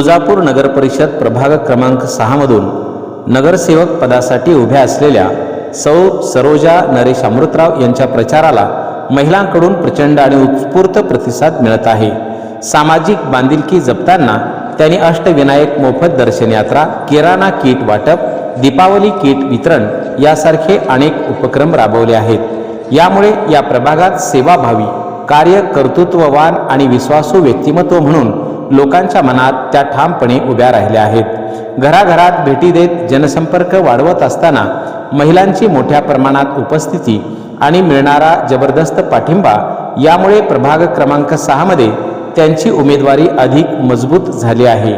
तुळजापूर नगर परिषद प्रभाग क्रमांक सहामधून नगरसेवक पदासाठी उभ्या असलेल्या सौ सरोजा नरेश अमृतराव यांच्या प्रचाराला महिलांकडून प्रचंड आणि उत्स्फूर्त प्रतिसाद मिळत आहे. सामाजिक बांधिलकी जपताना त्यांनी अष्टविनायक मोफत दर्शन यात्रा किराणा किट वाटप दीपावली किट वितरण यासारखे अनेक उपक्रम राबवले आहेत. यामुळे या प्रभागात सेवाभावी कार्य कर्तृत्ववान आणि विश्वासू व्यक्तिमत्व म्हणून लोकांच्या मनात त्या ठामपणे उभ्या राहिल्या आहेत. घराघरात भेटी देत जनसंपर्क वाढवत असताना महिलांची मोठ्या प्रमाणात उपस्थिती आणि मिळणारा जबरदस्त पाठिंबा यामुळे प्रभाग क्रमांक सहामध्ये त्यांची उमेदवारी अधिक मजबूत झाली आहे.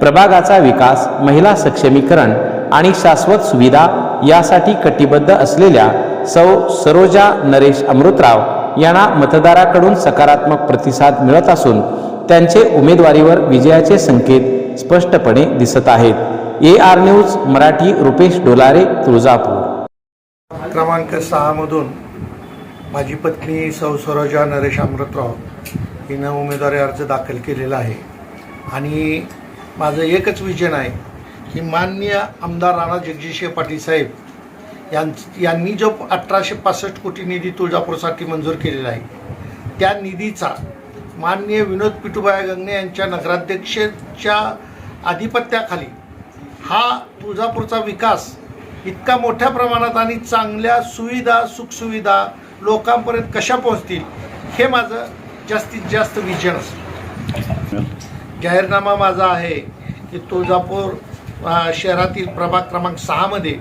प्रभागाचा विकास महिला सक्षमीकरण आणि शाश्वत सुविधा यासाठी कटिबद्ध असलेल्या सौ सरोजा नरेश अमृतराव यांना मतदाराकडून सकारात्मक प्रतिसाद मिळत असून त्यांचे उमेदवारीवर विजयाचे संकेत स्पष्टपणे दिसत आहेत. A R news Marathi Rupesh Dolare Tuljapur. क्रमांक सहामधून माझी पत्नी सौ सरोजा नरेश अमृतराव हिनं उमेदवारी अर्ज दाखल केलेला आहे. आणि माझं एकच विजन आहे की माननीय आमदार राणा जगजिशे पाटील साहेब यां यांनी जो अठराशे पासष्ट कोटी निधी तुळजापूरसाठी मंजूर केलेला आहे त्या निधीचा माननीय विनोद पिटूबाया गंगणे यांच्या नगराध्यक्षेच्या आधिपत्याखाली हा तुळजापूरचा विकास इतका मोठ्या प्रमाणात आणि चांगल्या सुविधा सुखसुविधा लोकांपर्यंत कशा पोहोचतील हे माझं जास्तीत जास्त विजन असतं. जाहीरनामा माझा आहे की तुळजापूर शहरातील प्रभाग क्रमांक सहामध्ये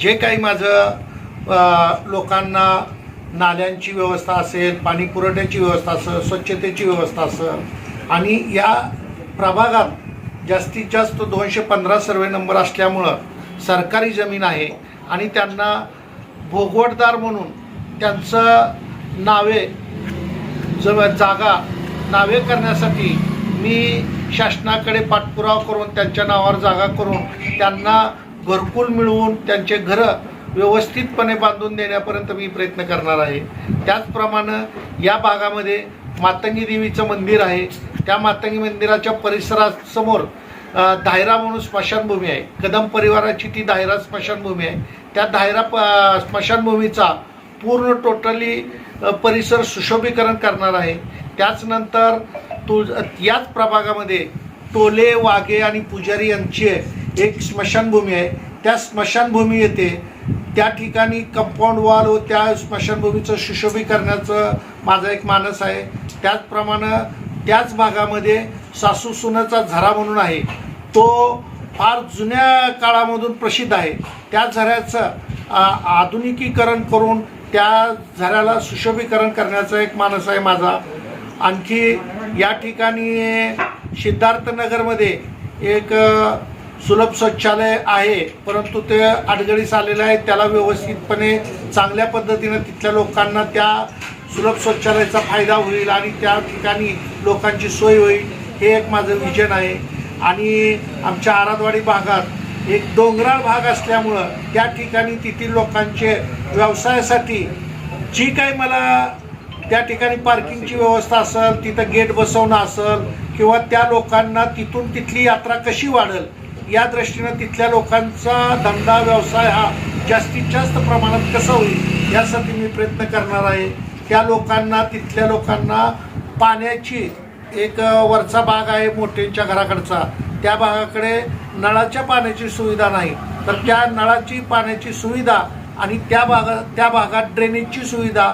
जे काही माझं लोकांना नाल्यांची व्यवस्था असेल पाणी पुरवठ्याची व्यवस्था असेल स्वच्छतेची व्यवस्था असेल. आणि या प्रभागात जास्तीत जास्त दोनशे पंधरा सर्वे नंबर असल्यामुळं सरकारी जमीन आहे आणि त्यांना भोगवटदार म्हणून त्यांचं नावे जवळ जागा नावे करण्यासाठी मी शासनाकडे पाठपुरावा करून त्यांच्या नावावर जागा करून त्यांना घरकुल मिळवून त्यांचे घरं व्यवस्थितपणे बांधून देण्यापर्यंत मी प्रयत्न करणार आहे. त्याचप्रमाणे या भागामध्ये मातंगी देवीचं मंदिर आहे. त्या मातंगी मंदिराच्या परिसरासमोर धायरा दायरा म्हणून स्मशानभूमी आहे. कदम परिवाराची ती दायरा स्मशानभूमी आहे. त्या दायरा प स्मशानभूमीचा पूर्ण टोटली परिसर सुशोभीकरण करणार आहे. त्याचनंतर तुळ याच प्रभागामध्ये टोले वाघे आणि पुजारी यांची एक स्मशानभूमी आहे. त्या स्मशानभूमी येते त्या ठिकाणी कंपाऊंड वॉल व त्या स्मशानभूमीचं सुशोभीकरणाचं माझा एक मानस आहे. त्याचप्रमाणे त्याच भागामध्ये सासू सुनाचा झरा म्हणून आहे. तो फार जुन्या काळामधून प्रसिद्ध आहे. त्या झऱ्याचं आधुनिकीकरण करून त्या झऱ्याला सुशोभीकरण करण्याचा एक मानस आहे माझा. आणखी या ठिकाणी सिद्धार्थनगरमध्ये एक सुलभ शौचालय आहे परंतु ते अडगळीस आलेलं आहे त्याला व्यवस्थितपणे चांगल्या पद्धतीनं तिथल्या लोकांना त्या सुलभ शौचालयाचा फायदा होईल आणि त्या ठिकाणी लोकांची सोय होईल हे एक माझं विजन आहे. आणि आमच्या आरादवाडी भागात एक डोंगराळ भाग असल्यामुळं त्या ठिकाणी तेथील लोकांचे व्यवसायासाठी जी काही मला त्या ठिकाणी पार्किंगची व्यवस्था असेल तिथं गेट बसवणं असेल किंवा त्या लोकांना तिथून तिथली यात्रा कशी वाढेल या दृष्टीनं तिथल्या लोकांचा धंदा व्यवसाय हा जास्तीत जास्त प्रमाणात कसा होईल यासाठी मी प्रयत्न करणार आहे. त्या लोकांना तिथल्या लोकांना पाण्याची एक वरचा भाग आहे मोठ्यांच्या घराकडचा. त्या भागाकडे नळाच्या पाण्याची सुविधा नाही. तर त्या नळाची पाण्याची सुविधा आणि त्या भागा त्या भागात ड्रेनेजची सुविधा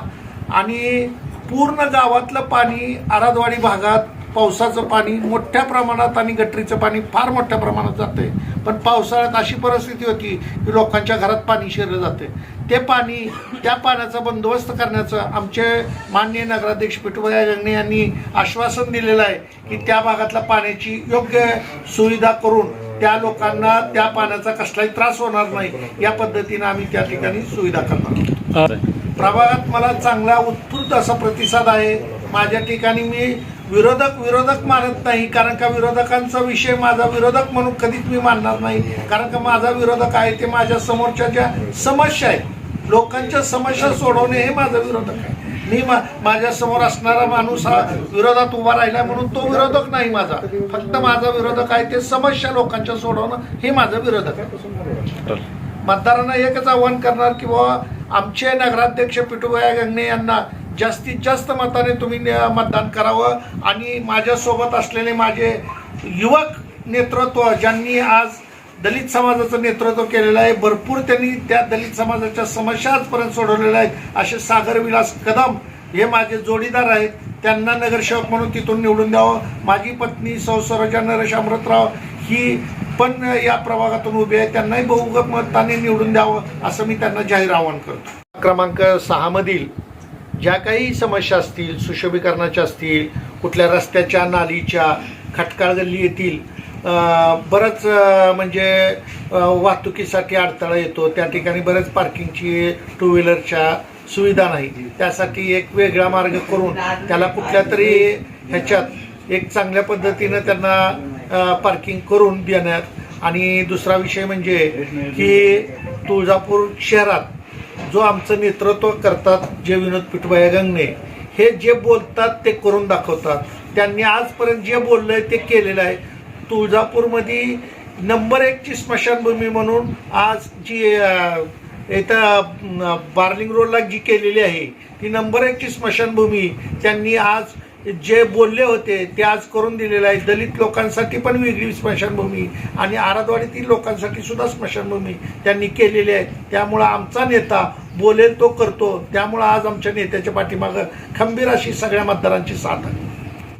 आणि पूर्ण गावातलं पाणी आरादवाडी भागात पावसाचं पाणी मोठ्या प्रमाणात आणि गटरीचं पाणी फार मोठ्या प्रमाणात जाते पण पावसाळ्यात अशी परिस्थिती होती की लोकांच्या घरात पाणी शिरलं जाते ते पाणी त्या पाण्याचा बंदोबस्त करण्याचं आमचे माननीय नगराध्यक्ष पिठूभाई गंगणे यांनी आश्वासन दिलेलं आहे की त्या भागातल्या पाण्याची योग्य सुविधा करून त्या लोकांना त्या पाण्याचा कसलाही त्रास होणार नाही या पद्धतीनं आम्ही त्या ठिकाणी सुविधा करणार आहोत. प्रभागात मला चांगला उत्स्फूर्त असा प्रतिसाद आहे. माझ्या ठिकाणी मी विरोधक विरोधक मानत नाही कारण का विरोधकांचा विषय माझा विरोधक म्हणून कधीच मी मानणार नाही. कारण का माझा विरोधक आहे ते माझ्या समोरच्या ज्या समस्या आहेत लोकांच्या समस्या सोडवणे हे माझं विरोधक आहे. मी मा माझ्यासमोर असणारा माणूस हा विरोधात उभा राहिला म्हणून तो विरोधक नाही माझा. फक्त माझा विरोधक आहे ते समस्या लोकांच्या सोडवणं हे माझं विरोधक आहे. मतदारांना एकच आव्हान करणार की बाबा आमचे नगराध्यक्ष पिटूभाई गंगणे यांना जास्तीत जास्त मताने तुम्ही न- मतदान करावं आणि माझ्यासोबत असलेले माझे युवक नेतृत्व ज्यांनी आज दलित समाजाचं नेतृत्व केलेलं आहे भरपूर त्यांनी त्या दलित समाजाच्या समस्या आजपर्यंत सोडवलेल्या आहेत. असे सागर विलास कदम हे माझे जोडीदार आहेत. त्यांना नगरसेवक म्हणून तिथून निवडून द्यावं. माझी पत्नी सौ सरोजा नरेश अमृतराव ही पण या प्रभागातून उभी आहे. त्यांनाही बहुमताने निवडून द्यावं असं मी त्यांना जाहीर आवाहन करतो. क्रमांक सहामधील ज्या काही समस्या असतील सुशोभीकरणाच्या असतील कुठल्या रस्त्याच्या नालीच्या खटकाळ गल्ली येतील बरंच म्हणजे वाहतुकीसाठी अडथळा येतो. त्या ठिकाणी बरेच पार्किंगची टू व्हीलरच्या सुविधा नाही. त्यासाठी एक वेगळा मार्ग करून त्याला कुठल्या तरी ह्याच्यात एक चांगल्या पद्धतीनं त्यांना पार्किंग करून देण्यात. आणि दुसरा विषय म्हणजे की तुळजापूर शहरात जो आमचं नेतृत्व करतात जे विनोद पिठबाया गंगणे हे जे बोलतात ते करून दाखवतात. त्यांनी आजपर्यंत जे बोललंय ते केलेलं आहे. तुळजापूरमध्ये नंबर एकची स्मशानभूमी म्हणून आज जी इथं बार्लिंग रोडला जी केलेली आहे ती नंबर एकची स्मशानभूमी त्यांनी आज जे बोलले होते ते आज करून दिलेलं आहे. दलित लोकांसाठी पण वेगळी स्मशानभूमी आणि आराधवाडीतील लोकांसाठी सुद्धा स्मशानभूमी त्यांनी केलेली आहे. त्यामुळं आमचा नेता बोलेल तो करतो. त्यामुळं आज आमच्या नेत्याच्या पाठीमागं खंबीर अशी सगळ्या मतदारांची साथ आहे.